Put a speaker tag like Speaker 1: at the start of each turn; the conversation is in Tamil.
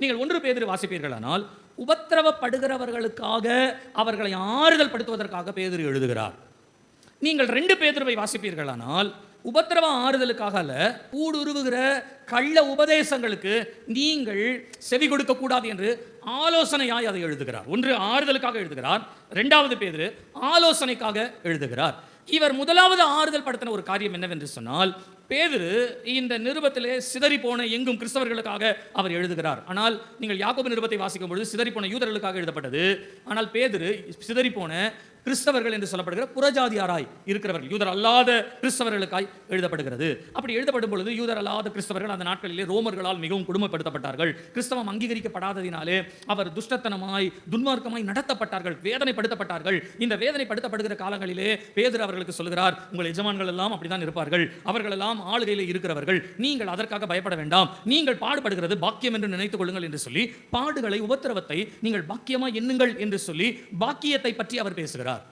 Speaker 1: நீங்கள் ஒன்று பேதர் வாசிப்பீர்களானால் உபத்திரவப்படுகிறவர்களுக்காக அவர்களை ஆறுதல் படுத்துவதற்காக பேதர் எழுதுகிறார். நீங்கள் ரெண்டு பேதுருவை வாசிப்பீர்களானால் உபத்திரவ ஆறுதலுக்காக அல்ல ஊடுருவுகிற கள்ள உபதேசங்களுக்கு நீங்கள் செவி கொடுக்க கூடாது என்று ஆலோசனையாய் அதை எழுதுகிறார். ஒன்று ஆறுதலுக்காக எழுதுகிறார். ரெண்டாவது பேர் ஆலோசனைக்காக எழுதுகிறார். இவர் முதலாவது ஆறுதல் படுத்தின ஒரு காரியம் என்னவென்று சொன்னால் பேதுரு இந்த நிருபத்திலே சிதறி போன எங்கும் கிறிஸ்தவர்களுக்காக அவர் எழுதுகிறார். ஆனால் நீங்கள் யாக்கோபு நிருபத்தை வாசிக்கும் பொழுது சிதறி போன யூதர்களுக்காக எழுதப்பட்டது. ஆனால் பேதுரு சிதறி போன கிறிஸ்தவர்கள் என்று சொல்லப்படுகிற புறஜாதியாராய் இருக்கிறவர்கள். யூதர் அல்லாத கிறிஸ்தவர்களுக்காய் எழுதப்படுகிறது. அப்படி எழுதப்படும் பொழுது யூதர் அல்லாத கிறிஸ்தவர்கள் அந்த நாட்களிலே ரோமர்களால் மிகவும் கொடுமைப்படுத்தப்பட்டார்கள். கிறிஸ்தவம் அங்கீகரிக்கப்படாததினாலே அவர் துஷ்டத்தனமாய் துன்மார்க்கமாய் நடத்தப்பட்டார்கள் வேதனைப்படுத்தப்பட்டார்கள். இந்த வேதனைப்படுத்தப்படுகிற காலங்களிலே பேதர் அவர்களுக்கு சொல்கிறார் உங்கள் எஜமான்கள் எல்லாம் அப்படிதான் இருப்பார்கள். அவர்கள் எல்லாம் ஆளுகையில் இருக்கிறவர்கள். நீங்கள் அதற்காக பயப்பட வேண்டாம். நீங்கள் பாடுபடுகிறது பாக்கியம் என்று நினைத்துக் கொள்ளுங்கள் என்று சொல்லி பாடுகளை உபத்திரவத்தை நீங்கள் பாக்கியமா எண்ணுங்கள் என்று சொல்லி பாக்கியத்தை பற்றி அவர் பேசுகிறார். 내가